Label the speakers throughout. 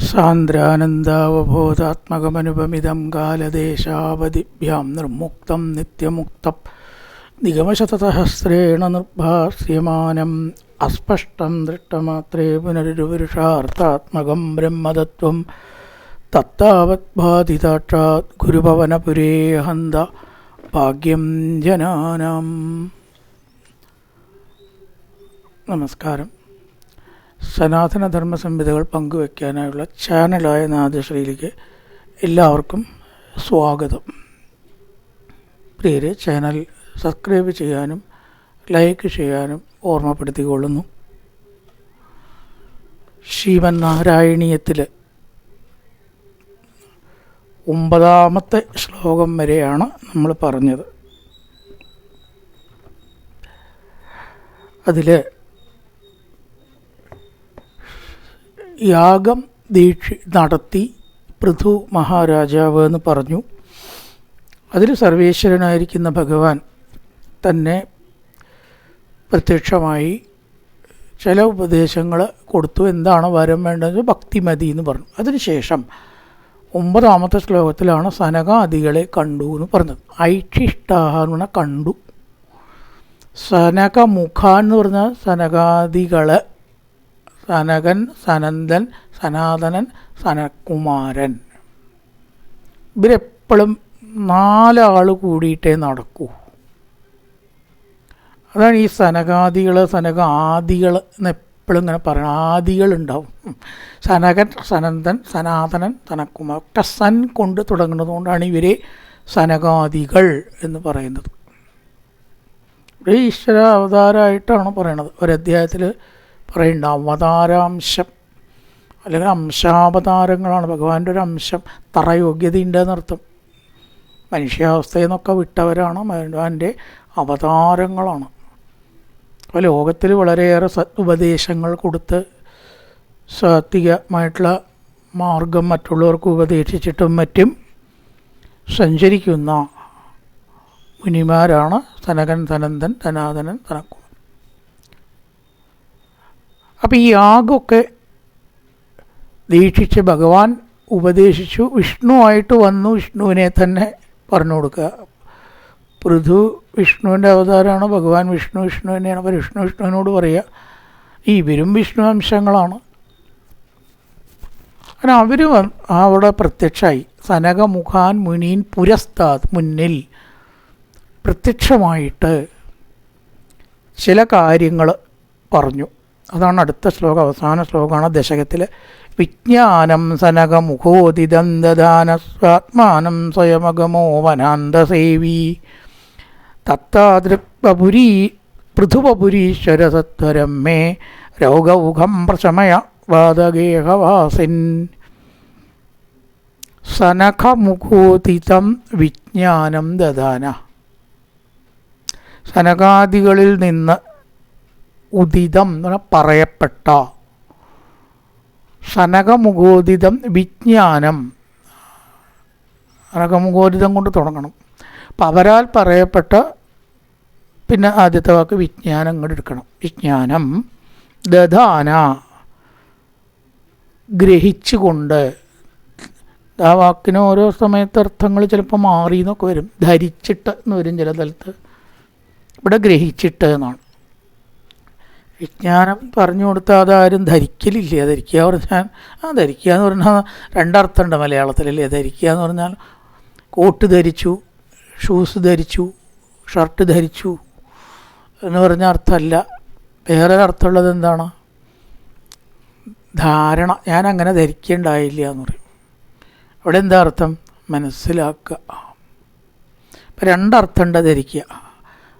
Speaker 1: സാന്ദ്രാനന്ദാവബോധാത്മകമനുപമിതം കാലദേശാവധിഭ്യാം നിർമുക്തം നിത്യമുക്തം നിഗമശതസഹസ്രേണ നിർഭാസ്യമാനം അസ്പഷ്ടം ദൃഷ്ടമാത്രേ പുനരുപുരുഷാർത്ഥാത്മകം ബ്രഹ്മതത്വം തത്താവത് ബാധിതാക്ഷാത് ഗുരുഭവനപുരേ ഹന്ത ഭാഗ്യം ജനാനാം. നമസ്കാരം. സനാതനധർമ്മ സംഹിതകൾ പങ്കുവയ്ക്കാനായുള്ള ചാനലായ നാദശ്രീയിലേക്ക് എല്ലാവർക്കും സ്വാഗതം. പ്രിയരെ ചാനൽ സബ്സ്ക്രൈബ് ചെയ്യാനും ലൈക്ക് ചെയ്യാനും ഓർമ്മപ്പെടുത്തിക്കൊള്ളുന്നു. ശ്രീമന്നാരായണീയത്തിൽ ഒമ്പതാമത്തെ ശ്ലോകം വരെയാണ് നമ്മൾ പറഞ്ഞത്. അതിൽ യാഗം ദീക്ഷ നടത്തി പൃഥു മഹാരാജാവ് എന്ന് പറഞ്ഞു. അതിൽ സർവേശ്വരനായിരിക്കുന്ന ഭഗവാൻ തന്നെ പ്രത്യക്ഷമായി ചില ഉപദേശങ്ങൾ കൊടുത്തു. എന്താണ് വരം വേണ്ടത് ഭക്തിമതി എന്ന് പറഞ്ഞു. അതിനുശേഷം ഒമ്പതാമത്തെ ശ്ലോകത്തിലാണ് സനകാദികളെ കണ്ടു എന്ന് പറഞ്ഞത്. ഐക്ഷിഷ്ടാഹ കണ്ടു. സനകമുഖ എന്ന് പറഞ്ഞാൽ സനകാദികൾ സനകൻ സനന്ദൻ സനാതനൻ സനകുമാരൻ. ഇവരെപ്പോഴും നാലാൾ കൂടിയിട്ടേ നടക്കൂ. അതാണ് ഈ സനകാദികൾ സനക ആദികൾ എപ്പോഴും ഇങ്ങനെ പറയണം ആദികളുണ്ടാവും. സനകൻ സനന്ദൻ സനാതനൻ സനകുമാർ ഒക്കെ സൻ കൊണ്ട് തുടങ്ങുന്നത് കൊണ്ടാണ് ഇവരെ സനകാദികൾ എന്ന് പറയുന്നത്. ഇവിടെ ഈശ്വര അവതാരമായിട്ടാണ് പറയണത്. ഒരധ്യായത്തിൽ പറയുന്നുണ്ട് അവതാരാംശം. അല്ലെങ്കിൽ അംശാവതാരങ്ങളാണ് ഭഗവാന്റെ ഒരു അംശം. തറയോഗ്യതയുണ്ട് എന്നർത്ഥം മനുഷ്യാവസ്ഥയിൽ നിന്നൊക്കെ വിട്ടവരാണ് ഭഗവാന്റെ അവതാരങ്ങളാണ്. അപ്പോൾ ലോകത്തിൽ വളരെയേറെ സതുപദേശങ്ങൾ കൊടുത്ത് സാത്വികമായിട്ടുള്ള മാർഗം മറ്റുള്ളവർക്ക് ഉപദേശിച്ചിട്ടും മറ്റും സഞ്ചരിക്കുന്ന മുനിമാരാണ് സനകൻ സനന്ദൻ സനാതനൻ സനക്കുമാർ അപ്പം ഈ യാഗമൊക്കെ ദീക്ഷിച്ച് ഭഗവാൻ ഉപദേശിച്ചു. വിഷ്ണുവായിട്ട് വന്നു. വിഷ്ണുവിനെ തന്നെ പറഞ്ഞു കൊടുക്കുക. പൃഥു വിഷ്ണുവിന്റെ അവതാരമാണ്. ഭഗവാൻ വിഷ്ണു വിഷ്ണു തന്നെയാണ്. അപ്പോൾ വിഷ്ണു വിഷ്ണുവിനോട് പറയുക ഇവരും വിഷ്ണു അംശങ്ങളാണ് അങ്ങനെ അവർ അവിടെ പ്രത്യക്ഷമായി സനകമുഖാൻ മുനീൻ പുരസ്താത് മുന്നിൽ പ്രത്യക്ഷമായിട്ട് ചില കാര്യങ്ങൾ പറഞ്ഞു. അതാണ് അടുത്ത ശ്ലോകം അവസാന ശ്ലോകമാണ് ദശകത്തിൽ വിജ്ഞാനം സനകമുഖോദിതം സ്വയമഗമോ വനാന്തസേവി. തത്താദൃക്പുരീ പൃഥുവപുരീശ്വര സത്വരം മേ രോഗൗഖം പ്രശമയ വാദഗേഹവാസിൻ സനഖമുഖോദിതം വിജ്ഞാനം ദദാന. സനകാദികളിൽ നിന്ന് ഉദിതം എന്ന് പറഞ്ഞാൽ പറയപ്പെട്ട. സനകമുഖോദിതം വിജ്ഞാനം. സനകമുഖോദിതം കൊണ്ട് തുടങ്ങണം. അപ്പം അവരാൽ പറയപ്പെട്ട പിന്നെ ആദ്യത്തെ വാക്ക് വിജ്ഞാനം ഇങ്ങോട്ട് എടുക്കണം. വിജ്ഞാനം ദധാന ഗ്രഹിച്ചുകൊണ്ട്. ആ വാക്കിന് ഓരോ സമയത്ത് അർത്ഥങ്ങൾ ചിലപ്പോൾ മാറി എന്നൊക്കെ വരും. ധരിച്ചിട്ട് എന്ന് വരും ചില സ്ഥലത്ത്. ഇവിടെ ഗ്രഹിച്ചിട്ട് എന്നാണ്. വിജ്ഞാനം പറഞ്ഞു കൊടുത്താൽ അതാരും ധരിക്കലില്ല. ധരിക്കുക പറഞ്ഞാൽ ആ ധരിക്കുക എന്ന് പറഞ്ഞാൽ രണ്ടർത്ഥമുണ്ട് മലയാളത്തിലല്ലേ ധരിക്കുക എന്ന് പറഞ്ഞാൽ കോട്ട് ധരിച്ചു ഷൂസ് ധരിച്ചു ഷർട്ട് ധരിച്ചു എന്ന് പറഞ്ഞ അർത്ഥമല്ല. വേറെ അർത്ഥമുള്ളത് എന്താണ്? ധാരണ. ഞാൻ അങ്ങനെ ധരിക്കേണ്ടായില്ല എന്ന് പറയും. അവിടെ എന്താ അർത്ഥം? മനസ്സിലാക്കുക. ഇപ്പം രണ്ടർത്ഥമുണ്ട് ധരിക്കുക.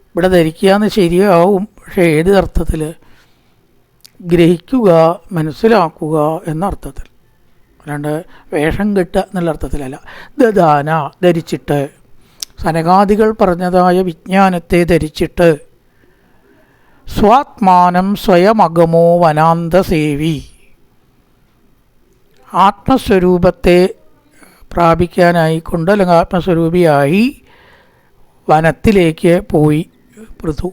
Speaker 1: ഇവിടെ ധരിക്കുക എന്ന് ശരിയാവും. പക്ഷേ ഏത് അർത്ഥത്തിൽ ഗ്രഹിക്കുക മനസ്സിലാക്കുക എന്ന അർത്ഥത്തിൽ അല്ലാണ്ട് വേഷം കെട്ടുക എന്നുള്ള അർത്ഥത്തിലല്ല. ദദാന ധരിച്ചിട്ട്. സനകാദികൾ പറഞ്ഞതായ വിജ്ഞാനത്തെ ധരിച്ചിട്ട്. സ്വാത്മാനം സ്വയമകമോ വനാന്തസേവി. ആത്മസ്വരൂപത്തെ പ്രാപിക്കാനായിക്കൊണ്ട് അല്ലെങ്കിൽ ആത്മസ്വരൂപിയായി വനത്തിലേക്ക് പോയി പൃഥു.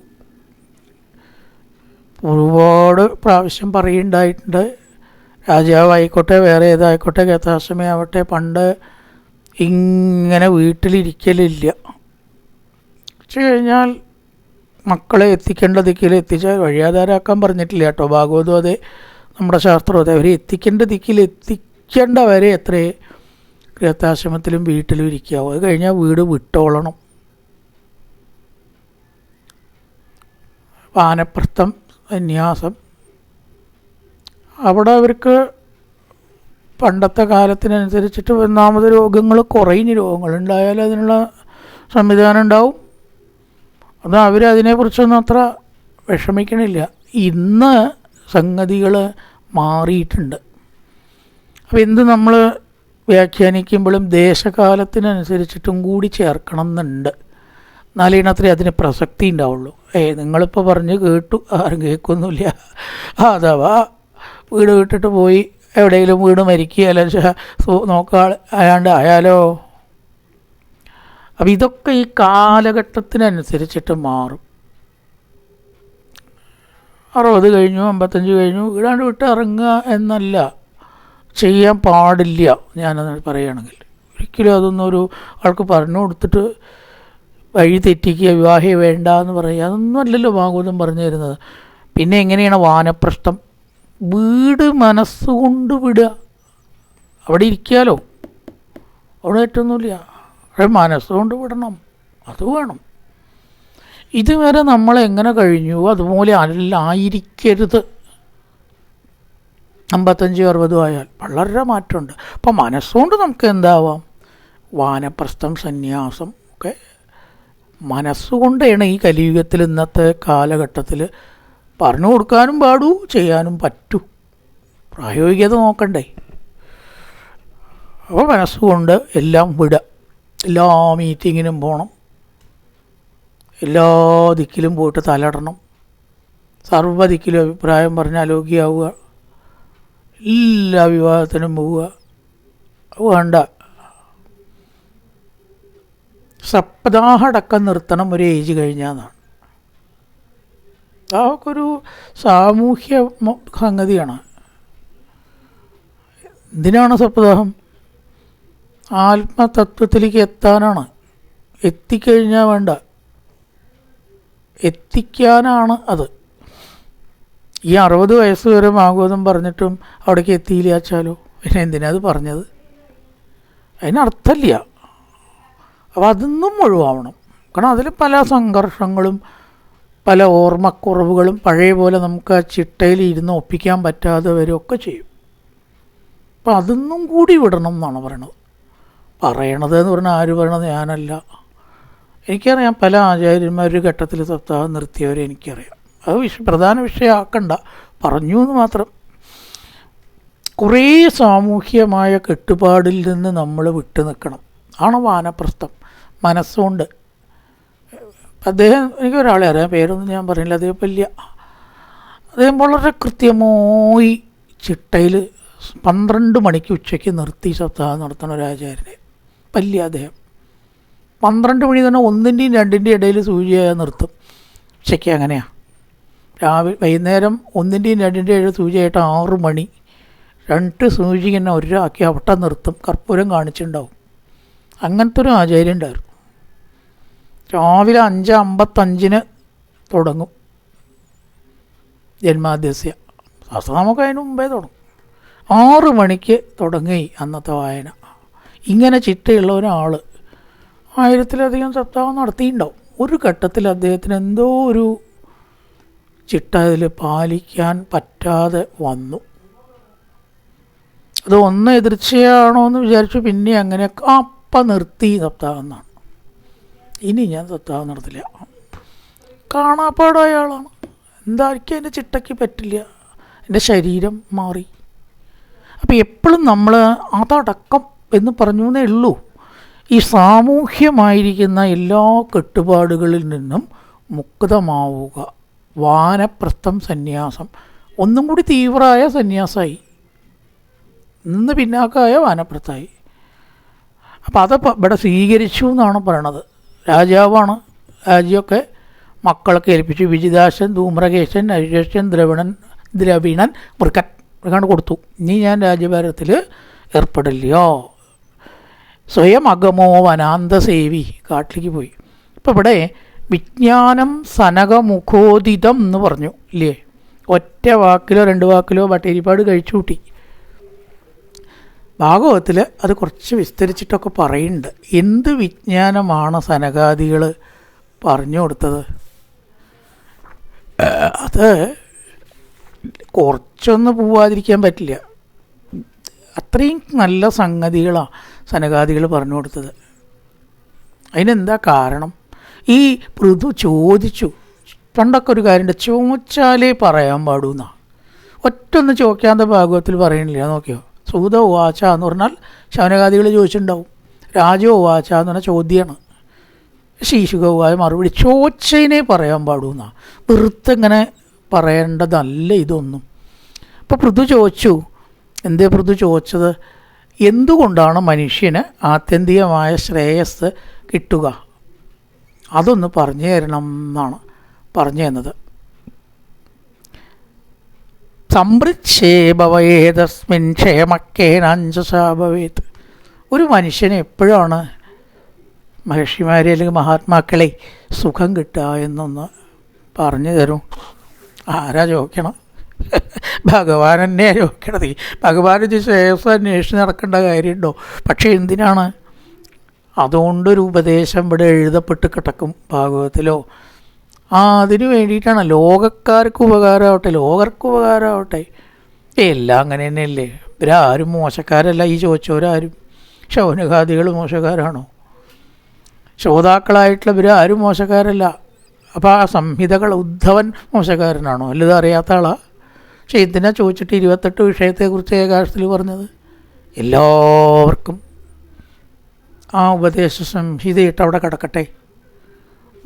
Speaker 1: ഒരുപാട് പ്രാവശ്യം പറയുണ്ടായിട്ടുണ്ട്. രാജാവായിക്കോട്ടെ വേറെ ഏതായിക്കോട്ടെ ഗതാശ്രമയാവട്ടെ പണ്ട് ഇങ്ങനെ വീട്ടിലിരിക്കലില്ല. വെച്ച് കഴിഞ്ഞാൽ മക്കളെ എത്തിക്കേണ്ട ദിക്കിൽ എത്തിച്ചാൽ വഴിയാധാരാക്കാൻ പറഞ്ഞിട്ടില്ല കേട്ടോ. ഭാഗവതം അതെ നമ്മുടെ ശാസ്ത്രം അതെ. അവരെ എത്തിക്കേണ്ട ദിക്കിൽ എത്തിക്കേണ്ടവരെ എത്രയേ ഗൃഹത്താശ്രമത്തിലും വീട്ടിലും ഇരിക്കാവും. അത് കഴിഞ്ഞാൽ വീട് വിട്ടോളണം. വാനപ്രസ്ഥം സന്യാസം. അവിടെ അവർക്ക് പണ്ടത്തെ കാലത്തിനനുസരിച്ചിട്ട് ഒന്നാമത് രോഗങ്ങൾ കുറയുന്ന രോഗങ്ങളുണ്ടായാലും അതിനുള്ള സംവിധാനം ഉണ്ടാവും. അത് അവരതിനെക്കുറിച്ചൊന്നും അത്ര വിഷമിക്കണില്ല. ഇന്ന് സംഗതികൾ മാറിയിട്ടുണ്ട്. അപ്പോൾ എന്ത് നമ്മൾ വ്യാഖ്യാനിക്കുമ്പോഴും ദേശകാലത്തിനനുസരിച്ചിട്ടും കൂടി ചേർക്കണം എന്നുണ്ട്. എന്നാലേ ഇതിനത്രേ അതിന് പ്രസക്തി ഉണ്ടാവുള്ളൂ. ഏ നിങ്ങളിപ്പോൾ പറഞ്ഞ് കേട്ടു. ആരും കേൾക്കൊന്നുമില്ല. അഥവാ വീട് വിട്ടിട്ട് പോയി എവിടെയെങ്കിലും വീട് മരിക്കുക അല്ലെങ്കിൽ നോക്കാൾ അയാണ്ട് ആയാലോ? അപ്പം ഇതൊക്കെ ഈ കാലഘട്ടത്തിനനുസരിച്ചിട്ട് മാറും. അറുപത് കഴിഞ്ഞു അമ്പത്തഞ്ച് കഴിഞ്ഞു വീടാണ്ട് വിട്ട് ഇറങ്ങുക എന്നല്ല. ചെയ്യാൻ പാടില്ല ഞാനത് പറയുകയാണെങ്കിൽ. ഒരിക്കലും അതൊന്നും ഒരു ആൾക്ക് പറഞ്ഞു കൊടുത്തിട്ട് വഴി തെറ്റിക്കുക വിവാഹം വേണ്ട എന്ന് പറയുക അതൊന്നും അല്ലല്ലോ ഭാഗവതം പറഞ്ഞു തരുന്നത്. പിന്നെ എങ്ങനെയാണ് വാനപ്രസ്ഥം? വീട് മനസ്സുകൊണ്ട് വിടുക. അവിടെ ഇരിക്കാലോ? അവിടെ ഏറ്റൊന്നുമില്ല അവിടെ മനസ്സുകൊണ്ട് വിടണം. അത് വേണം. ഇതുവരെ നമ്മൾ എങ്ങനെ കഴിഞ്ഞു? അതുപോലെ അല്ലായിരിക്കരുത്. അമ്പത്തഞ്ച് അറുപതും ആയാൽ വളരെ മാറ്റമുണ്ട്. അപ്പം മനസ്സുകൊണ്ട് നമുക്ക് എന്താവാം? വാനപ്രസ്ഥം സന്യാസം ഒക്കെ മനസ്സുകൊണ്ടാണ് ഈ കലിയുഗത്തിൽ ഇന്നത്തെ കാലഘട്ടത്തിൽ പറഞ്ഞു കൊടുക്കാനും പാടൂ ചെയ്യാനും പറ്റൂ. പ്രായോഗികത നോക്കണ്ടേ. അപ്പോൾ മനസ്സുകൊണ്ട് എല്ലാം വിടുക എല്ലാ മീറ്റിങ്ങിനും പോകണം എല്ലാ ദിക്കിലും പോയിട്ട് തലടണം. സർവ ദിക്കിലും അഭിപ്രായം പറഞ്ഞ് അലോഗ്യാവുക എല്ലാ വിവാഹത്തിനും പോവുക. വേണ്ട. സപ്താഹടക്കം നിർത്തണം ഒരു ഏജ് കഴിഞ്ഞാന്നാണ്. അതൊക്കെ ഒരു സാമൂഹ്യ സംഗതിയാണ്. എന്തിനാണ് സപ്താഹം? ആത്മതത്വത്തിലേക്ക് എത്താനാണ്. എത്തിക്കഴിഞ്ഞാൽ വേണ്ട. എത്തിക്കാനാണ് അത്. ഈ അറുപത് വയസ്സ് വരെ ഭാഗവതം പറഞ്ഞിട്ടും അവിടേക്ക് എത്തിയില്ല വെച്ചാലോ പിന്നെ എന്തിനാ അത് പറഞ്ഞത്? അതിനർത്ഥമില്ല. അപ്പോൾ അതൊന്നും ഒഴിവാവണം. കാരണം അതിൽ പല സംഘർഷങ്ങളും പല ഓർമ്മക്കുറവുകളും പഴയ പോലെ നമുക്ക് ആ ചിട്ടയിൽ ഇരുന്ന് ഒപ്പിക്കാൻ പറ്റാതെ വരികയൊക്കെ ചെയ്യും. അപ്പം അതൊന്നും കൂടി വിടണം എന്നാണ് പറയണത്. പറയണത് എന്ന് പറഞ്ഞാൽ ആര് പറയണത് ഞാനല്ല. എനിക്കറിയാം പല ആചാര്യന്മാർ ഒരു ഘട്ടത്തിൽ സപ്താഹം നിർത്തിയവരെ എനിക്കറിയാം. അത് വിഷ പ്രധാന വിഷയമാക്കണ്ട. പറഞ്ഞു എന്ന് മാത്രം. കുറേ സാമൂഹ്യമായ കെട്ടുപാടിൽ നിന്ന് നമ്മൾ വിട്ടു നിൽക്കണം ആണ് വാനപ്രസ്ഥം. മനസ്സുകൊണ്ട് അദ്ദേഹം എനിക്ക് ഒരാളെ അറിയാം പേരൊന്നും ഞാൻ പറയില്ല അദ്ദേഹം വലിയ അദ്ദേഹം വളരെ കൃത്യമായി ചിട്ടയിൽ പന്ത്രണ്ട് മണിക്ക് ഉച്ചയ്ക്ക് നിർത്തി സപ്താഹം നടത്തുന്ന ഒരു ആചാര്യനെ. വലിയ അദ്ദേഹം. പന്ത്രണ്ട് മണി തന്നെ ഒന്നിന്റെയും രണ്ടിന്റെയും ഇടയിൽ സൂചിയായ നിർത്തും ഉച്ചയ്ക്ക് അങ്ങനെയാണ് രാവിലെ വൈകുന്നേരം ഒന്നിന്റെയും രണ്ടിന്റെയും ഇടയിൽ സൂചിയായിട്ട് ആറ് മണി രണ്ട് സൂചി ഇങ്ങനെ ഒരാക്കി അവിടെ നിർത്തും കർപ്പൂരം കാണിച്ചിട്ടുണ്ടാവും. അങ്ങനത്തെ ഒരു ആചാര്യം ഉണ്ടായിരുന്നു. രാവിലെ അഞ്ച് അമ്പത്തഞ്ചിന് തുടങ്ങും ജന്മാദ്യസ്യ സഹസ്രനാമൊക്കെ അതിന് മുമ്പേ തുടങ്ങും. ആറ് മണിക്ക് തുടങ്ങി അന്നത്തെ വായന. ഇങ്ങനെ ചിട്ടയുള്ള ഒരാൾ ആയിരത്തിലധികം സപ്താഹം നടത്തിയിട്ടുണ്ടാവും. ഒരു ഘട്ടത്തിൽ അദ്ദേഹത്തിന് എന്തോ ഒരു ചിട്ട അതിൽ പാലിക്കാൻ പറ്റാതെ വന്നു. അത് ഒന്ന് എതിർച്ചയാണോ എന്ന് വിചാരിച്ചു. പിന്നെ അങ്ങനെ അപ്പം നിർത്തി സപ്താഹം എന്നാണ്. ഇനി ഞാൻ സപ്താഹം നടത്തില്ല. കാണാപ്പാടം അയാളാണ്. എന്തായിരിക്കും എന്റെ ചിട്ടയ്ക്ക് പറ്റില്ല. എന്റെ ശരീരം മാറി. അപ്പോൾ എപ്പോഴും നമ്മൾ അതടക്കം എന്ന് പറഞ്ഞു ഉള്ളൂ. ഈ സാമൂഹ്യമായിരിക്കുന്ന എല്ലാ കെട്ടുപാടുകളിൽ നിന്നും മുക്തമാവുക. വാനപ്രസ്ഥം സന്യാസം. ഒന്നും കൂടി തീവ്രമായ സന്യാസമായി നിന്ന് പിന്നാക്കായ വാനപ്രസ്ഥമായി അപ്പോൾ അത് ഇവിടെ സ്വീകരിച്ചു എന്നാണ് പറയണത്. രാജാവാണ്. രാജ്യമൊക്കെ മക്കളൊക്കെ ഏൽപ്പിച്ചു. വിജിദാശൻ ധൂമ്രകേശൻ അരിശേഷൻ ദ്രവിണൻ ദ്രവിണൻ മൃക്കൻ കണ്ട് കൊടുത്തു. ഇനി ഞാൻ രാജ്യഭാരത്തിൽ ഏർപ്പെടില്ല സ്വയം അഗമോ വനാന്തസേവി കാട്ടിലേക്ക് പോയി. ഇപ്പം ഇവിടെ വിജ്ഞാനം സനകമുഖോദിതം എന്ന് പറഞ്ഞു ഇല്ലേ? ഒറ്റ വാക്കിലോ രണ്ട് വാക്കിലോ ബട്ടേരിപ്പാട് കഴിച്ചു കൂട്ടി. ഭാഗവത്തിൽ അത് കുറച്ച് വിസ്തരിച്ചിട്ടൊക്കെ പറയുന്നുണ്ട്. എന്ത് വിജ്ഞാനമാണ് സനകാദികൾ പറഞ്ഞു കൊടുത്തത്? അത് കുറച്ചൊന്നും പോവാതിരിക്കാൻ പറ്റില്ല. അത്രയും നല്ല സംഗതികളാണ് സനകാദികൾ പറഞ്ഞു കൊടുത്തത്. അതിനെന്താ കാരണം? ഈ പൃഥു ചോദിച്ചു. പണ്ടൊക്കെ ഒരു കാര്യമുണ്ട് ചോദിച്ചാലേ പറയാൻ പാടൂന്നാ. ഒറ്റൊന്ന് ചോദിക്കാത്ത ഭാഗവത്തിൽ പറയണില്ല നോക്കിയോ? സൂത ഉവാച എന്ന് പറഞ്ഞാൽ ശവനകാദികൾ ചോദിച്ചിട്ടുണ്ടാവും. രാജ ഉവാച എന്ന് പറഞ്ഞാൽ ചോദ്യമാണ് ശീശുക ഉവാച മറുപടി ചോച്ചേനെ പറയാൻ പാടൂന്നാ. വെറുതെ ഇങ്ങനെ പറയേണ്ടതല്ല ഇതൊന്നും. അപ്പോൾ പൃഥു ചോദിച്ചു എന്തേ പൃഥു ചോദിച്ചത്? എന്തുകൊണ്ടാണ് മനുഷ്യന് ആത്യന്തികമായ ശ്രേയസ് കിട്ടുക? അതൊന്ന് പറഞ്ഞു തരണം എന്നാണ് പറഞ്ഞു തന്നത് സംപൃച്ഛേഭവേതസ്മിൻ ക്ഷേമക്കേനാഞ്ചസാഭവേത് ഒരു മനുഷ്യന് എപ്പോഴാണ് മഹർഷിമാരെ അല്ലെങ്കിൽ മഹാത്മാക്കളെ സുഖം കിട്ടുക എന്നൊന്ന് പറഞ്ഞു തരും? ആരാ ചോദിക്കണം? ഭഗവാൻ തന്നെയാ ചോദിക്കണത്. ഭഗവാൻ ഇത് ശ്രേയസ് അന്വേഷിച്ച് നടക്കേണ്ട കാര്യമുണ്ടോ? പക്ഷേ എന്തിനാണ്? അതുകൊണ്ടൊരു ഉപദേശം ഇവിടെ എഴുതപ്പെട്ട് കിടക്കും ഭാഗവത്തിലോ ആ അതിന് വേണ്ടിയിട്ടാണ്. ലോകക്കാർക്ക് ഉപകാരമാവട്ടെ ലോകർക്ക് ഉപകാരമാവട്ടെ. എല്ലാം അങ്ങനെ തന്നെയല്ലേ ഇവരാരും മോശക്കാരല്ല ഈ ചോദിച്ചവരാരും. ശൗനഖാദികൾ മോശക്കാരാണോ? ശ്രോതാക്കളായിട്ടുള്ള ഇവരാരും മോശക്കാരല്ല. അപ്പോൾ ആ സംഹിതകൾ ഉദ്ധവൻ മോശക്കാരനാണോ? അല്ലത് അറിയാത്ത ആളാ? പക്ഷേ ഇതിനെ ചോദിച്ചിട്ട് ഇരുപത്തെട്ട് വിഷയത്തെക്കുറിച്ച് ഏകാശത്തിൽ പറഞ്ഞത്? എല്ലാവർക്കും ആ ഉപദേശ സംഹിതയിട്ട് അവിടെ കിടക്കട്ടെ.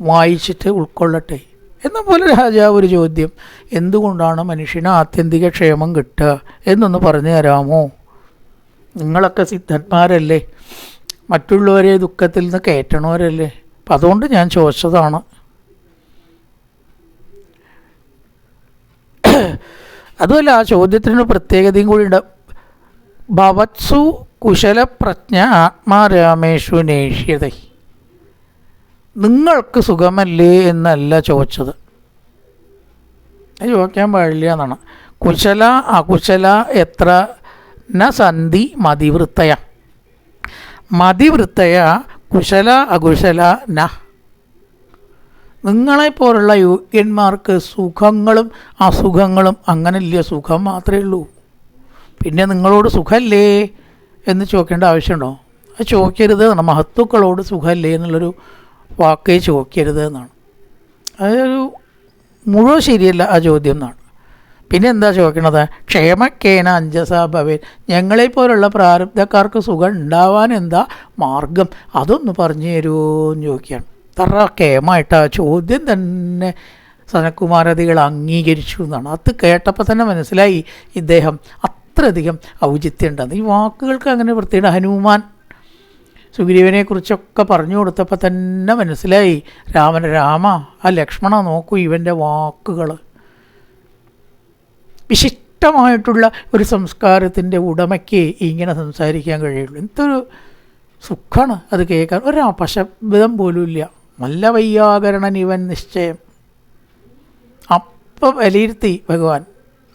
Speaker 1: വായിച്ചിട്ട് ഉൾക്കൊള്ളട്ടെ? എന്ന പോലെ രാജാവ് ഒരു ചോദ്യം. എന്തുകൊണ്ടാണ് മനുഷ്യന് ആത്യന്തിക ക്ഷേമം കിട്ടുക? എന്നൊന്ന് പറഞ്ഞു തരാമോ? നിങ്ങളൊക്കെ സിദ്ധന്മാരല്ലേ? മറ്റുള്ളവരെ ദുഃഖത്തിൽ നിന്ന് കയറ്റണവരല്ലേ? അപ്പം അതുകൊണ്ട് ഞാൻ ചോദിച്ചതാണ്. അതുമല്ല ആ ചോദ്യത്തിന് പ്രത്യേകതയും കൂടി ഉണ്ട്. ഭവത്സു കുശലപ്രജ്ഞ ആത്മാരാമേഷു നേഷ്യത. നിങ്ങൾക്ക് സുഖമല്ലേ എന്നല്ല ചോദിച്ചത്. ചോദിക്കാൻ പാടില്ല എന്നാണ്. കുശല അകുശല എത്ര? ന സന്ധി മതിവൃത്തയ. മതിവൃത്തയ കുശല അകുശല ന. നിങ്ങളെപ്പോലുള്ള യോഗ്യന്മാർക്ക് സുഖങ്ങളും അസുഖങ്ങളും അങ്ങനെയില്ല സുഖം മാത്രമേ ഉള്ളൂ. പിന്നെ നിങ്ങളോട് സുഖമല്ലേ എന്ന് ചോദിക്കേണ്ട ആവശ്യമുണ്ടോ? അത് ചോദിക്കരുത് മഹത്വക്കളോട് സുഖമല്ലേ എന്നുള്ളൊരു വാക്കേ ചോദിക്കരുത് എന്നാണ് അതൊരു മുഴുവൻ ശരിയല്ല ആ ചോദ്യം എന്നാണ്. പിന്നെ എന്താ ചോദിക്കണത്? ക്ഷേമക്കേന അഞ്ചസ ഭവൻ. ഞങ്ങളെപ്പോലുള്ള പ്രാരബ്ധക്കാർക്ക് സുഖം ഉണ്ടാവാൻ എന്താ മാർഗം? അതൊന്ന് പറഞ്ഞു തരുമോ എന്ന് ചോദിക്കുകയാണ്. തറ കേമായിട്ട് ആ ചോദ്യം തന്നെ സനകുമാരതികൾ അംഗീകരിച്ചു എന്നാണ്. അത് കേട്ടപ്പോൾ തന്നെ മനസ്സിലായി ഇദ്ദേഹം അത്രയധികം ഔചിത്യം ഉണ്ടാകുന്നത് ഈ വാക്കുകൾക്ക് അങ്ങനെ പ്രത്യേക ഹനുമാൻ സുഗ്രീവനെക്കുറിച്ചൊക്കെ പറഞ്ഞു കൊടുത്തപ്പോൾ തന്നെ മനസ്സിലായി. രാമൻ രാമ ആ ലക്ഷ്മണ നോക്കൂ ഇവന്റെ വാക്കുകൾ. വിശിഷ്ടമായിട്ടുള്ള ഒരു സംസ്കാരത്തിന്റെ ഉടമയ്ക്ക് ഇങ്ങനെ സംസാരിക്കാൻ കഴിയുള്ളൂ. എന്തൊരു സുഖമാണ് അത് കേൾക്കാൻ. ഒരു അപശബ്ദം പോലും ഇല്ല. നല്ല വയ്യാകരണൻ ഇവൻ നിശ്ചയം. അപ്പം വിലയിരുത്തി ഭഗവാൻ.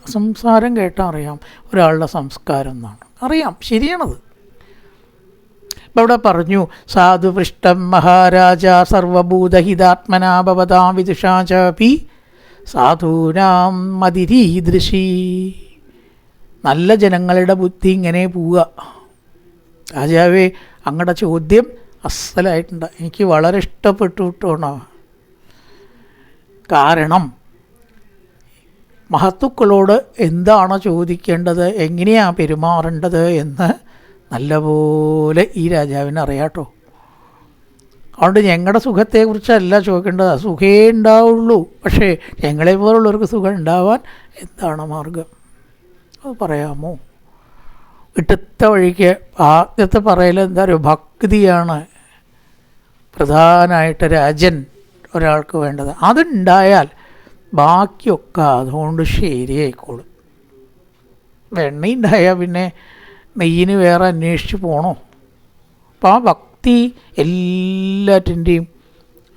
Speaker 1: സംസാരം കേട്ടാൽ അറിയാം ഒരാളുടെ സംസ്കാരം എന്നാണ്. അറിയാം ശരിയാണത്. ഇപ്പം പറഞ്ഞു പറഞ്ഞു സാധുപൃഷ്ടം മഹാരാജ സർവഭൂതഹിതാത്മനാഭവതാം വിദുഷാചാപി സാധൂനാം മതിരീദൃശി. നല്ല ജനങ്ങളുടെ ബുദ്ധി ഇങ്ങനെ പോവുക. രാജാവേ അങ്ങടെ ചോദ്യം അസലായിട്ടുണ്ട്. എനിക്ക് വളരെ ഇഷ്ടപ്പെട്ടു കിട്ടുകയാണോ കാരണം മഹത്തുക്കളോട് എന്താണ് ചോദിക്കേണ്ടത്? എങ്ങനെയാണ് പെരുമാറേണ്ടത് എന്ന് നല്ലപോലെ ഈ രാജാവിനെ അറിയാട്ടോ. അതുകൊണ്ട് ഞങ്ങളുടെ സുഖത്തെക്കുറിച്ചല്ല ചോദിക്കേണ്ടത്. സുഖേ ഉണ്ടാവുള്ളൂ. പക്ഷേ ഞങ്ങളെ പോലുള്ളവർക്ക് സുഖം ഉണ്ടാവാൻ എന്താണ് മാർഗം? അത് പറയാമോ? ഇട്ടത്ത വഴിക്ക് ആദ്യത്തെ പറയൽ എന്താ പറയുക ഭക്തിയാണ് പ്രധാനമായിട്ട് രാജൻ ഒരാൾക്ക് വേണ്ടത്. അതുണ്ടായാൽ ബാക്കിയൊക്കെ അതുകൊണ്ട് ശരിയായിക്കോളും. വെണ്ണയുണ്ടായാൽ പിന്നെ നെയ്യിന് വേറെ അന്വേഷിച്ച് പോകണോ അപ്പോൾ ആ ഭക്തി എല്ലാറ്റിന്റെയും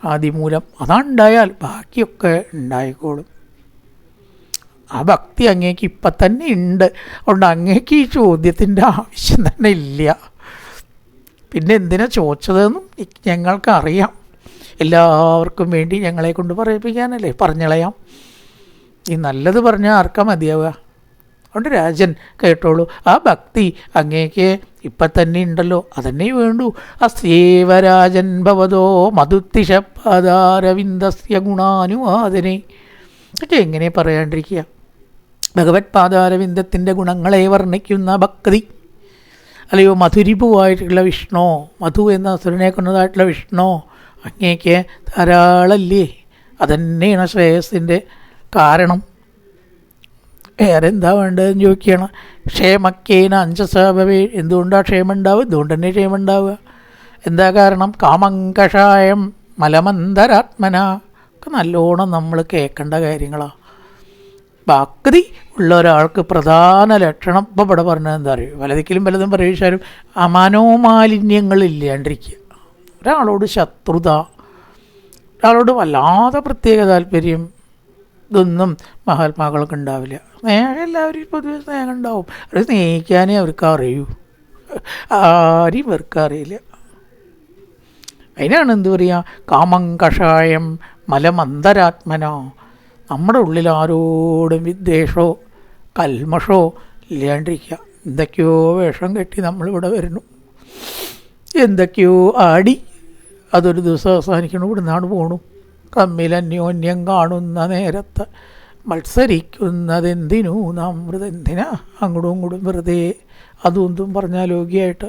Speaker 1: ആദിമൂലം അതാണ്ടായാൽ ബാക്കിയൊക്കെ ഉണ്ടായിക്കോളും. ആ ഭക്തി അങ്ങേക്ക് ഇപ്പം തന്നെ ഉണ്ട് അതുകൊണ്ട് അങ്ങേക്ക് ഈ ചോദ്യത്തിന്റെ ആവശ്യം തന്നെ ഇല്ല. പിന്നെ എന്തിനാ ചോദിച്ചതെന്നും ഞങ്ങൾക്കറിയാം എല്ലാവർക്കും വേണ്ടി ഞങ്ങളെ കൊണ്ട് പറയിപ്പിക്കാനല്ലേ പറഞ്ഞളയാം. ഈ നല്ലത് പറഞ്ഞാൽ ആർക്കാ മതിയാവുക? അതുകൊണ്ട് രാജൻ കേട്ടോളൂ ആ ഭക്തി അങ്ങേക്ക് ഇപ്പം തന്നെ ഉണ്ടല്ലോ അതന്നെ വേണ്ടു. അസ്യേവരാജൻ ഭവതോ മധുത്തിഷപാദാരവിന്ദസ്യ ഗുണാനുവാദനെ. ഒക്കെ എങ്ങനെ പറയാണ്ടിരിക്കുക? ഭഗവത് പാദാരവിന്ദത്തിന്റെ ഗുണങ്ങളെ വർണിക്കുന്ന ഭക്തി. അല്ലയോ മധുരിപുവായിട്ടുള്ള വിഷ്ണു മധു എന്ന അസുരനെ കൊന്നതായിട്ടുള്ള വിഷ്ണു അങ്ങേക്ക് ധാരാളല്ലേ? അതന്നെയാണ് ശ്രേയസിന്റെ കാരണം. വേറെ എന്താ വേണ്ടതെന്ന് ചോദിക്കുകയാണ്. ക്ഷേമക്കേന അഞ്ചസാഭവേ. എന്തുകൊണ്ടാണ് ക്ഷേമം ഉണ്ടാവുക ഇതുകൊണ്ട് തന്നെ ക്ഷേമം ഉണ്ടാവുക എന്താ കാരണം? കാമങ്കഷായം മലമന്തരാത്മന. ഒക്കെ നല്ലോണം നമ്മൾ കേൾക്കേണ്ട കാര്യങ്ങളാണ് ഭക്തി ഉള്ള ഒരാൾക്ക് പ്രധാന ലക്ഷണം. ഇപ്പം ഇവിടെ പറഞ്ഞത് എന്താ പറയുക വലതിക്കലും വലതും പ്രവേശിച്ചാലും അമനോമാലിന്യങ്ങളില്ലാണ്ടിരിക്കുക. ഒരാളോട് ശത്രുത. ഒരാളോട് വല്ലാതെ പ്രത്യേക താല്പര്യം. ഇതൊന്നും മഹാത്മാക്കൾക്ക് ഉണ്ടാവില്ല. സ്നേഹം എല്ലാവരും പൊതുവെ സ്നേഹം ഉണ്ടാവും. അത് സ്നേഹിക്കാനേ അവർക്ക് അറിയൂ. ആരും ഇവർക്ക് അറിയില്ല. അതിനാണ് എന്ത് പറയുക കാമം കഷായം മലമന്തരാത്മനോ. നമ്മുടെ ഉള്ളിൽ ആരോടും വിദ്വേഷോ കൽമഷോ ഇല്ലാണ്ടിരിക്കുക. എന്തൊക്കെയോ വേഷം കെട്ടി നമ്മളിവിടെ വരുന്നു. എന്തൊക്കെയോ ആടി. അതൊരു ദിവസം അവസാനിക്കണം ഇവിടെ നിന്നാണ് തമ്മിൽ അന്യോന്യം കാണുന്ന നേരത്ത് മത്സരിക്കുന്നതെന്തിനു നാം വെറുതെ എന്തിനാ അങ്ങോട്ടും ഇങ്ങോട്ടും വെറുതെ? അതും ഇതും പറഞ്ഞാൽ രോഗിയായിട്ട്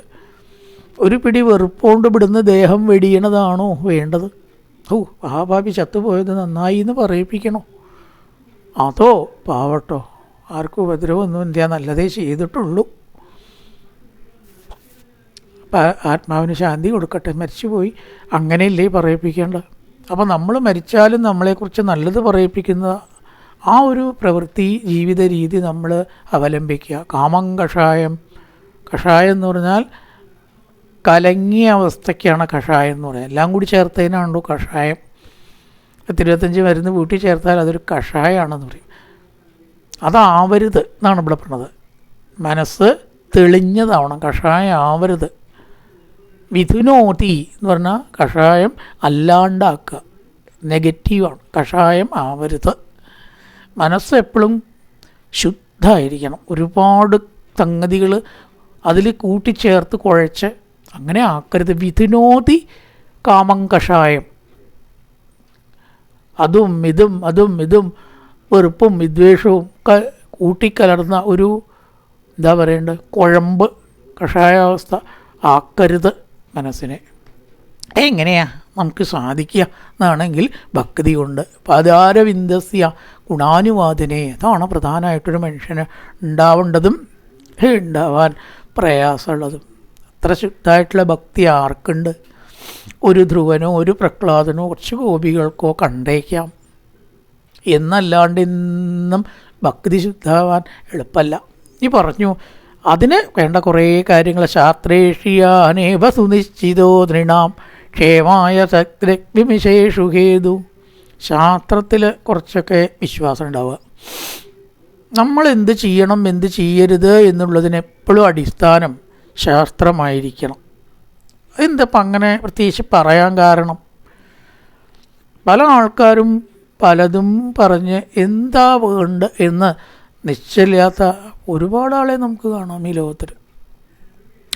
Speaker 1: ഒരു പിടി വെറുപ്പോണ്ട് വിടുന്ന ദേഹം വെടിയണതാണോ വേണ്ടത്? ഓ ആ ഭാവി ചത്തുപോയത് നന്നായി എന്ന് പറയിപ്പിക്കണോ? അതോ പാവട്ടോ ആർക്കും ഉപദ്രവമൊന്നും ഇല്ല നല്ലതേ ചെയ്തിട്ടുള്ളൂ. ആത്മാവിന് ശാന്തി കൊടുക്കട്ടെ മരിച്ചുപോയി. അങ്ങനെയല്ലേ പറയിപ്പിക്കേണ്ടത്? അപ്പോൾ നമ്മൾ മരിച്ചാലും നമ്മളെക്കുറിച്ച് നല്ലത് പറയിപ്പിക്കുന്ന ആ ഒരു പ്രവൃത്തി ജീവിത രീതി നമ്മൾ അവലംബിക്കുക. കാമം കഷായം. കഷായം എന്ന് പറഞ്ഞാൽ കലങ്ങിയ അവസ്ഥയ്ക്കാണ് കഷായം എന്ന് പറയുന്നത്. എല്ലാം കൂടി ചേർത്തതിനാണല്ലോ കഷായം. പത്തിരുപത്തഞ്ച് മരുന്ന് വീട്ടിൽ ചേർത്താൽ അതൊരു കഷായമാണെന്ന് പറയും. അതാവരുത് എന്നാണ് ഇവിടെ പറഞ്ഞത്. മനസ്സ് തെളിഞ്ഞതാവണം. കഷായം ആവരുത്. വിധുനോതി എന്ന് പറഞ്ഞാൽ കഷായം അല്ലാണ്ടാക്കുക. നെഗറ്റീവാണ്. കഷായം ആവരുത്. മനസ്സ് എപ്പോഴും ശുദ്ധമായിരിക്കണം. ഒരുപാട് സംഗതികൾ അതിൽ കൂട്ടിച്ചേർത്ത് കുഴച്ച് അങ്ങനെ ആക്കരുത്. വിധുനോതി കാമം കഷായം. അതും ഇതും അതും ഇതും വെറുപ്പും വിദ്വേഷവും ഒക്കെ കൂട്ടിക്കലർന്ന ഒരു എന്താ പറയേണ്ടത് കുഴമ്പ് കഷായാവസ്ഥ ആക്കരുത്. മനസ്സിനെ. എങ്ങനെയാ? നമുക്ക് സാധിക്കുക എന്നാണെങ്കിൽ ഭക്തി കൊണ്ട്. പാതാരവിന്ദസ്യ ഗുണാനുവാദിനെ. അതാണ് പ്രധാനമായിട്ടൊരു മനുഷ്യന് ഉണ്ടാവേണ്ടതും ഉണ്ടാവാൻ പ്രയാസമുള്ളതും. അത്ര ശുദ്ധമായിട്ടുള്ള ഭക്തി ആർക്കുണ്ട്? ഒരു ധ്രുവനോ ഒരു പ്രഹ്ലാദനോ കുറച്ച് ഗോപികൾക്കോ കണ്ടേക്കാം. എന്നല്ലാണ്ട് ഇന്നും ഭക്തി ശുദ്ധമാവാൻ എളുപ്പമല്ല. ഈ പറഞ്ഞു അതിന് വേണ്ട കുറേ കാര്യങ്ങൾ. ശാസ്ത്രേഷിയാനേവ സുനിശ്ചിതോ നൃണാം ക്ഷേമായ സക്തിമിശേഷു ഹേതു. ശാസ്ത്രത്തിൽ കുറച്ചൊക്കെ വിശ്വാസം ഉണ്ടാവുക. നമ്മൾ എന്ത് ചെയ്യണം എന്ത് ചെയ്യരുത് എന്നുള്ളതിന് എപ്പോഴും അടിസ്ഥാനം ശാസ്ത്രമായിരിക്കണം. എന്തപ്പം അങ്ങനെ പ്രത്യേകിച്ച് പറയാൻ കാരണം? പല ആൾക്കാരും പലതും പറഞ്ഞ് എന്താ വേണ്ട എന്ന് നിശ്ചയില്ലാത്ത ഒരുപാട് ആളെ നമുക്ക് കാണാം ഈ ലോകത്തിൽ.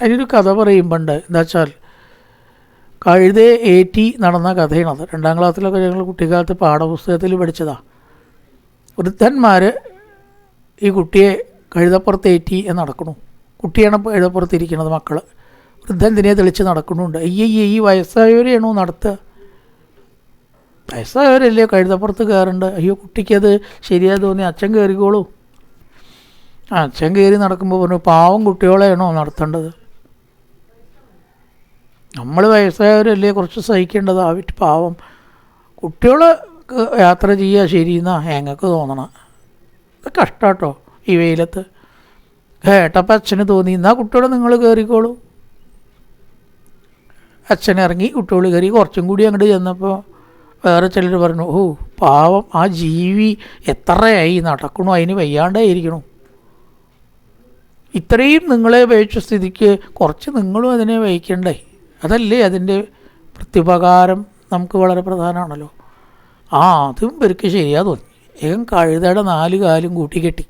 Speaker 1: അതിനൊരു കഥ പറയും പണ്ട് എന്താ വെച്ചാൽ കഴുതേ ഏറ്റി നടന്ന കഥയാണത്. രണ്ടാം ക്ലാസ്സിലൊക്കെ ഞങ്ങൾ കുട്ടിക്കാലത്ത് പാഠപുസ്തകത്തിൽ പഠിച്ചതാണ് വൃദ്ധന്മാർ ഈ കുട്ടിയെ കഴുതപ്പുറത്ത് ഏറ്റി എന്ന് നടക്കണു കുട്ടിയാണ് കഴുതപ്പുറത്തിരിക്കുന്നത് മക്കൾ വൃദ്ധൻ ഇതിനെ തെളിച്ച് നടക്കുന്നുണ്ട്. അയ്യ ഈ വയസ്സായവരെയാണോ നടത്തുക വയസ്സായവരല്ലേ കഴുതപ്പുറത്ത് കയറുണ്ട്? അയ്യോ കുട്ടിക്കത് ശരിയാ തോന്നി അച്ഛൻ കയറിക്കോളൂ. അച്ഛൻ കയറി നടക്കുമ്പോൾ പറഞ്ഞു പാവം കുട്ടികളെയാണോ നടത്തേണ്ടത്? നമ്മൾ വയസ്സായവരല്ലേ കുറച്ച് സഹിക്കേണ്ടത്? ആ പാവം കുട്ടികൾ യാത്ര ചെയ്യുക ശരിയെന്നാ ഞങ്ങൾക്ക് തോന്നണം. ഇത് കഷ്ടാട്ടോ ഈ വെയിലത്ത്. കേട്ടപ്പോൾ അച്ഛന് തോന്നി എന്നാ കുട്ടികളെ നിങ്ങൾ കയറിക്കോളൂ അച്ഛൻ ഇറങ്ങി കുട്ടികൾ കയറി. കുറച്ചും കൂടി അങ്ങോട്ട് ചെന്നപ്പോൾ വേറെ ചിലർ പറഞ്ഞു ഓ പാവം ആ ജീവി എത്രയായി നടക്കണു അതിന് വയ്യാണ്ടായിരിക്കണു. ഇത്രയും നിങ്ങളെ വഹിച്ച സ്ഥിതിക്ക് കുറച്ച് നിങ്ങളും അതിനെ വഹിക്കണ്ടേ? അതല്ലേ അതിന്റെ പ്രത്യുപകാരം നമുക്ക് വളരെ പ്രധാനമാണല്ലോ. ആ അതും ഇവർക്ക് ശരിയാ തോന്നി. ഏകം കഴുതയുടെ നാല് കാലും കൂട്ടിക്കെട്ടി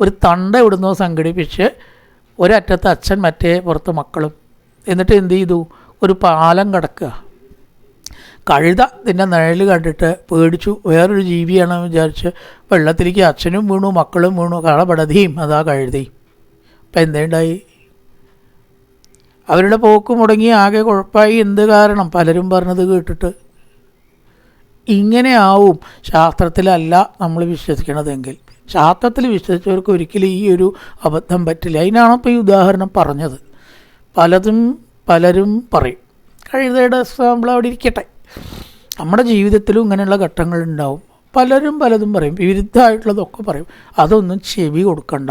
Speaker 1: ഒരു തണ്ട ഇവിടുന്ന് സംഘടിപ്പിച്ച് ഒരറ്റത്ത് അച്ഛൻ മറ്റേ പുറത്ത് മക്കളും. എന്നിട്ട് എന്ത് ചെയ്തു? ഒരു പാലം കിടക്കുക. കഴുത ഇതിന്റെ നിഴൽ കണ്ടിട്ട് പേടിച്ചു. വേറൊരു ജീവിയാണെന്ന് വിചാരിച്ച് വെള്ളത്തിലേക്ക് അച്ഛനും വീണു മക്കളും വീണു കളപടതിയും അതാ കഴുതയും. അപ്പം എന്തേണ്ടായി അവരുടെ പോക്ക് മുടങ്ങി ആകെ കുഴപ്പമായി എന്ത് കാരണം? പലരും പറഞ്ഞത് കേട്ടിട്ട്. ഇങ്ങനെ ആവും ശാസ്ത്രത്തിലല്ല നമ്മൾ വിശ്വസിക്കണതെങ്കിൽ. ശാസ്ത്രത്തിൽ വിശ്വസിച്ചവർക്ക് ഒരിക്കലും ഈ ഒരു അബദ്ധം പറ്റില്ല. അതിനാണ് ഇപ്പോൾ ഈ ഉദാഹരണം പറഞ്ഞത്. പലതും പലരും പറയും. കഴുതയുടെ എക്സാമ്പിൾ അവിടെ ഇരിക്കട്ടെ. നമ്മുടെ ജീവിതത്തിലും ഇങ്ങനെയുള്ള ഘട്ടങ്ങളുണ്ടാവും. പലരും പലതും പറയും. വിരുദ്ധമായിട്ടുള്ളതൊക്കെ പറയും. അതൊന്നും ചെവി കൊടുക്കണ്ട.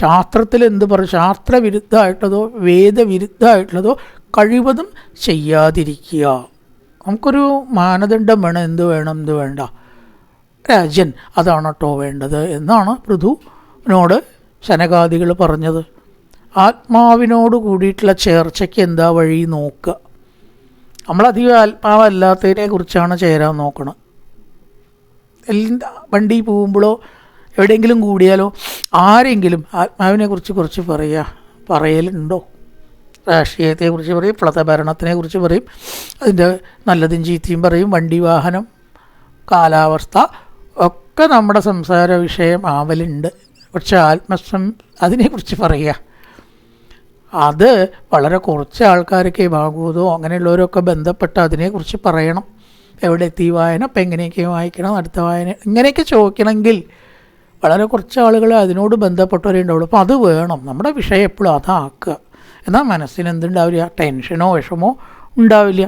Speaker 1: ശാസ്ത്രത്തിൽ എന്ത് പറയും ശാസ്ത്രവിരുദ്ധമായിട്ടുള്ളതോ വേദവിരുദ്ധമായിട്ടുള്ളതോ കഴിവതും ചെയ്യാതിരിക്കുക. നമുക്കൊരു മാനദണ്ഡം വേണം എന്ത് വേണം എന്ത് വേണ്ട. രാജൻ അതാണ് കേട്ടോ വേണ്ടത് എന്നാണ് പൃഥുവിനോട് ശനകാദികൾ പറഞ്ഞത്. ആത്മാവിനോട് കൂടിയിട്ടുള്ള ചേർച്ചയ്ക്ക് എന്താ വഴി നോക്കുക. നമ്മളധികം ആത്മാവല്ലാത്തതിനെ കുറിച്ചാണ് ചേരാൻ നോക്കണം എല്ലാ വണ്ടി പോകുമ്പോഴോ എവിടെയെങ്കിലും കൂടിയാലോ ആരെങ്കിലും ആത്മാവിനെക്കുറിച്ച് കുറച്ച് പറയുക പറയലുണ്ടോ? രാഷ്ട്രീയത്തെക്കുറിച്ച് പറയും ഭരണത്തിനെക്കുറിച്ച് പറയും അതിന്റെ നല്ലതും ചീത്തയും പറയും വണ്ടി വാഹനം കാലാവസ്ഥ ഒക്കെ നമ്മുടെ സംസാര വിഷയം ആവലുണ്ട്. പക്ഷെ ആത്മസം അതിനെക്കുറിച്ച് പറയുക അത് വളരെ കുറച്ച് ആൾക്കാരൊക്കെ ഭാഗവതോ അങ്ങനെയുള്ളവരൊക്കെ ബന്ധപ്പെട്ട് അതിനെക്കുറിച്ച് പറയണം. എവിടെ എത്തി വായന അപ്പം എങ്ങനെയൊക്കെ വായിക്കണം അടുത്ത വായന ഇങ്ങനെയൊക്കെ ചോദിക്കണമെങ്കിൽ വളരെ കുറച്ച് ആളുകൾ അതിനോട് ബന്ധപ്പെട്ടവരേ ഉണ്ടാവുള്ളൂ അപ്പോൾ അത് വേണം. നമ്മുടെ വിഷയം എപ്പോഴും അതാക്കുക. എന്നാൽ മനസ്സിന് എന്തുണ്ടാവില്ല ടെൻഷനോ വിഷമോ ഉണ്ടാവില്ല.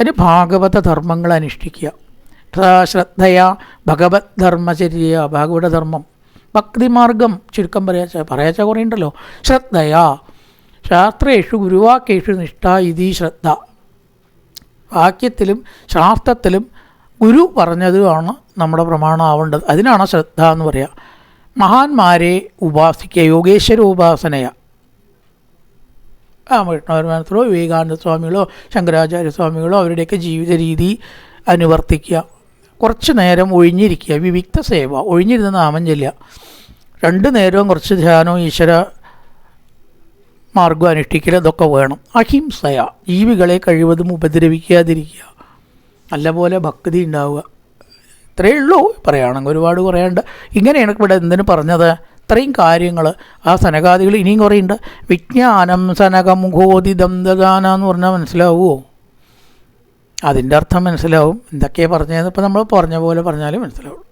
Speaker 1: അതിന് ഭാഗവത ധർമ്മങ്ങൾ അനുഷ്ഠിക്കുക. ശ്രദ്ധയാ ഭഗവത് ധർമ്മചര്യ ഭാഗവത ധർമ്മം. ഭക്തിമാർഗം ചുരുക്കം പറയാച്ച പറയാച്ച കുറേ ഉണ്ടല്ലോ. ശ്രദ്ധയാ. ശാസ്ത്രേഷു ഗുരുവാക്കേഷു നിഷ്ഠ ഇതി ശ്രദ്ധ. വാക്യത്തിലും ശാസ്ത്രത്തിലും ഗുരു പറഞ്ഞതുമാണ് നമ്മുടെ പ്രമാണമാവേണ്ടത്. അതിനാണ് ശ്രദ്ധ എന്ന് പറയുക മഹാന്മാരെ ഉപാസിക്കുക യോഗേശ്വര ഉപാസനയ. രാമകൃഷ്ണപരമാനത്തിലോ വിവേകാനന്ദ സ്വാമികളോ ശങ്കരാചാര്യ സ്വാമികളോ അവരുടെയൊക്കെ ജീവിത രീതി അനുവർത്തിക്കുക കുറച്ച് നേരം ഒഴിഞ്ഞിരിക്കുക വിവിക്ത സേവ. ഒഴിഞ്ഞിരുന്ന നാമം ചെല്ലുക. രണ്ട് നേരവും കുറച്ച് ധ്യാനവും ഈശ്വര മാർഗം അനുഷ്ഠിക്കൽ ഇതൊക്കെ വേണം. അഹിംസയ. ജീവികളെ കഴിവതും ഉപദ്രവിക്കാതിരിക്കുക നല്ലപോലെ ഭക്തി ഉണ്ടാവുക. ഇത്രയേ ഉള്ളൂ. പറയുകയാണെങ്കിൽ ഒരുപാട് പറയാണ്ട് ഇങ്ങനെയാണ് ഇവിടെ എന്തിനു പറഞ്ഞത്? ഇത്രയും കാര്യങ്ങൾ ആ സനകാദികൾ ഇനിയും കുറേയുണ്ട്. വിജ്ഞാനം സനകമുഖോദിതം ദദാന എന്ന് പറഞ്ഞാൽ മനസ്സിലാവുമോ? അതിന്റെ അർത്ഥം മനസ്സിലാവും. എന്തൊക്കെയാണ് പറഞ്ഞതെന്ന് ഇപ്പോൾ നമ്മൾ പറഞ്ഞ പോലെ പറഞ്ഞാലും മനസ്സിലാവും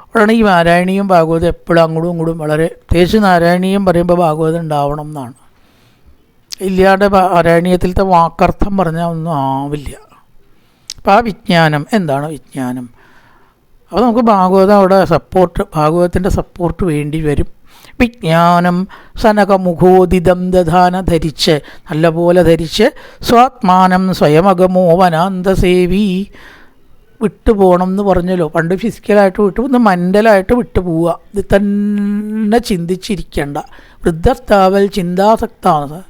Speaker 1: അവിടെയാണ് ഈ നാരായണീയം ഭാഗവതം എപ്പോഴും അങ്ങോട്ടും ഇങ്ങോട്ടും വളരെ പ്രത്യേകിച്ച് നാരായണീയം പറയുമ്പോൾ ഭാഗവതം ഉണ്ടാവണം എന്നാണ്. ഇല്ലാണ്ട് നാരായണീയത്തിലത്തെ വാക്കർത്ഥം പറഞ്ഞാൽ ഒന്നും ആവില്ല. അപ്പോൾ ആ വിജ്ഞാനം. എന്താണ് വിജ്ഞാനം? അപ്പോൾ നമുക്ക് ഭാഗവതം അവിടെ സപ്പോർട്ട് ഭാഗവതത്തിന്റെ സപ്പോർട്ട് വേണ്ടി വരും. വിജ്ഞാനം സനകമുഖോദിതം ദധാന ധരിച്ച് നല്ലപോലെ ധരിച്ച് സ്വാത്മാനം സ്വയമകമോ വനാന്തസേവി വിട്ടുപോകണം എന്ന് പറഞ്ഞല്ലോ. പണ്ട് ഫിസിക്കലായിട്ട് വിട്ടു ഇന്ന് മെന്റലായിട്ട് വിട്ടു പോവുക. ഇത് തന്നെ ചിന്തിച്ചിരിക്കേണ്ട. വൃദ്ധസ്ഥാവൽ ചിന്താസക്താണ്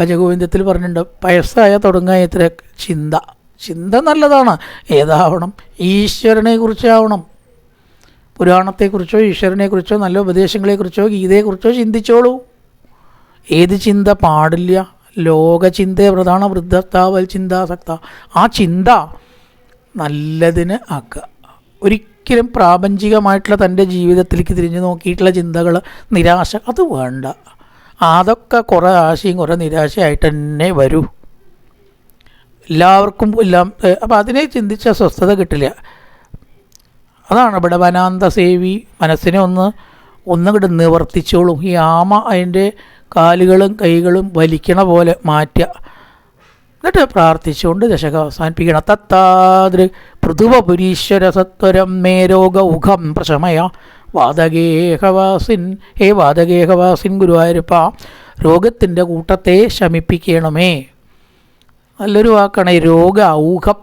Speaker 1: ഭജഗോവിന്ദത്തിൽ പറഞ്ഞിട്ടുണ്ട് വയസ്സായ തുടങ്ങുക ഇത്ര ചിന്ത. ചിന്ത നല്ലതാണ്. ഏതാവണം? ഈശ്വരനെക്കുറിച്ചാവണം. പുരാണത്തെക്കുറിച്ചോ ഈശ്വരനെക്കുറിച്ചോ നല്ല ഉപദേശങ്ങളെക്കുറിച്ചോ ഗീതയെക്കുറിച്ചോ ചിന്തിച്ചോളൂ. ഏത് ചിന്ത പാടില്ല. ലോകചിന്ത പ്രധാന വൃദ്ധത്താവൽ ചിന്താസക്ത ആ ചിന്ത നല്ലതിന് ആക്കുക ഒരിക്കലും പ്രാപഞ്ചികമായിട്ടുള്ള തന്റെ ജീവിതത്തിലേക്ക് തിരിഞ്ഞു നോക്കിയിട്ടുള്ള ചിന്തകൾ നിരാശ അത് വേണ്ട. അതൊക്കെ കുറേ ആശയും കുറേ നിരാശയായിട്ട് തന്നെ വരൂ. എല്ലാവർക്കും എല്ലാം അപ്പം അതിനെ ചിന്തിച്ച സ്വസ്ഥത കിട്ടില്ല. അതാണ് ഇവിടെ വനാന്ത സേവി മനസ്സിനെ ഒന്ന് ഒന്നുകിട്ട് നിവർത്തിച്ചോളും. ഈ ആമ അതിന്റെ കാലുകളും കൈകളും വലിക്കണ പോലെ മാറ്റുക. എന്നിട്ട് പ്രാർത്ഥിച്ചുകൊണ്ട് ദശക അവസാനിപ്പിക്കണം. തത്താതൃ പൃഥുവപുരീശ്വര സത്വരം മേ രോഗ ഉഖം പ്രശമയ. വാതകേഹവാസിൻ ഹേ വാതകേഹവാസിൻ ഗുരുവായൂരപ്പ രോഗത്തിന്റെ കൂട്ടത്തെ ശമിപ്പിക്കണമേ. നല്ലൊരു വാക്കാണ്. രോഗ ഊഹം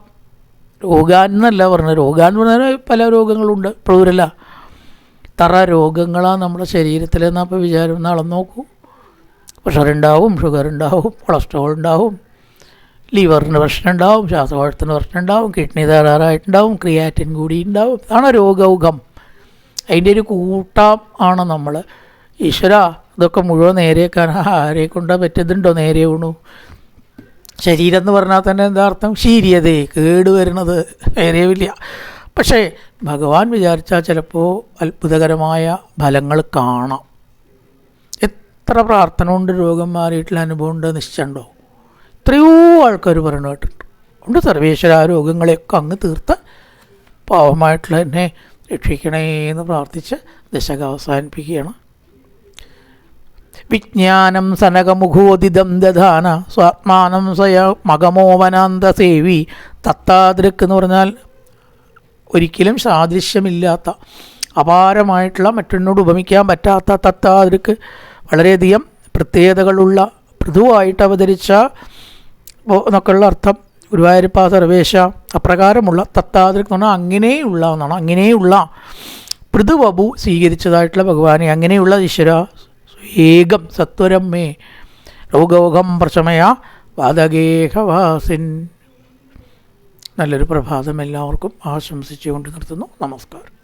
Speaker 1: രോഗാന്നല്ല പറഞ്ഞത്. രോഗാന്ന് പറഞ്ഞാൽ പല രോഗങ്ങളുണ്ട്. പ്ലൂരല്ല തറ രോഗങ്ങളാണ് നമ്മുടെ ശരീരത്തിലെന്നാ അപ്പോൾ വിചാരം? നാളെ നോക്കൂ. പ്രഷർ ഉണ്ടാവും ഷുഗർ ഉണ്ടാവും കൊളസ്ട്രോൾ ഉണ്ടാവും ലിവറിന് പ്രശ്നം ഉണ്ടാവും ശ്വാസകോശത്തിന് പ്രശ്നം ഉണ്ടാവും കിഡ്നി തകരാറായിട്ടുണ്ടാവും ക്രിയാറ്റിൻ കൂടി ഉണ്ടാവും. ഇതാണ് രോഗൗഖം അതിന്റെ ഒരു കൂട്ടം ആണ് നമ്മൾ. ഈശ്വര ഇതൊക്കെ മുഴുവൻ നേരെയൊക്കെ ആരെ കൊണ്ടാ പറ്റിയതുണ്ടോ? നേരെ വീണു ശരീരം എന്ന് പറഞ്ഞാൽ തന്നെ എന്താ അർത്ഥം? ശീര്യതേ കേട് വരുന്നത്. നേരെയില്ല പക്ഷേ ഭഗവാൻ വിചാരിച്ചാൽ ചിലപ്പോൾ അത്ഭുതകരമായ ഫലങ്ങൾ കാണാം. എത്ര പ്രാർത്ഥന കൊണ്ട് രോഗം മാറിയിട്ടുള്ള അനുഭവം ഉണ്ട് നിശ്ചയുണ്ടോ? എത്രയോ ആൾക്കാർ പറഞ്ഞു കേട്ടിട്ടുണ്ട്. അതുകൊണ്ട് സർവേശ്വര ആ രോഗങ്ങളെയൊക്കെ അങ്ങ് തീർത്ത് പാവമായിട്ടുള്ള എന്നെ രക്ഷിക്കണേ എന്ന് പ്രാർത്ഥിച്ച് ദശക അവസാനിപ്പിക്കുകയാണ്. വിജ്ഞാനം സനകമുഖോദിതം ദധാന സ്വാത്മാനം സ്വയ മകമോവനാന്ത സേവി തത്താദൃക്ക് എന്ന് പറഞ്ഞാൽ ഒരിക്കലും സാദൃശ്യമില്ലാത്ത അപാരമായിട്ടുള്ള മറ്റൊന്നോട് ഉപമിക്കാൻ പറ്റാത്ത തത്താദൃക്ക് വളരെയധികം പ്രത്യേകതകളുള്ള പൃഥുവായിട്ട് അവതരിച്ച എന്നൊക്കെയുള്ള അർത്ഥം ഗുരുവായൂരപ്പ സർവേശ അപ്രകാരമുള്ള തത്താദൃക് എന്ന് പറഞ്ഞാൽ അങ്ങനെയുള്ള എന്നാണ്. അങ്ങനെയുള്ള പൃഥുവബു സ്വീകരിച്ചതായിട്ടുള്ള ഭഗവാനെ അങ്ങനെയുള്ള ഈശ്വര ഏകം സത്വരമ്മേ. രോഗോകം പ്രശമയ വാതകേഹവാസിൻ. നല്ലൊരു പ്രഭാതം എല്ലാവർക്കും ആശംസിച്ചുകൊണ്ട് നിർത്തുന്നു. നമസ്കാരം.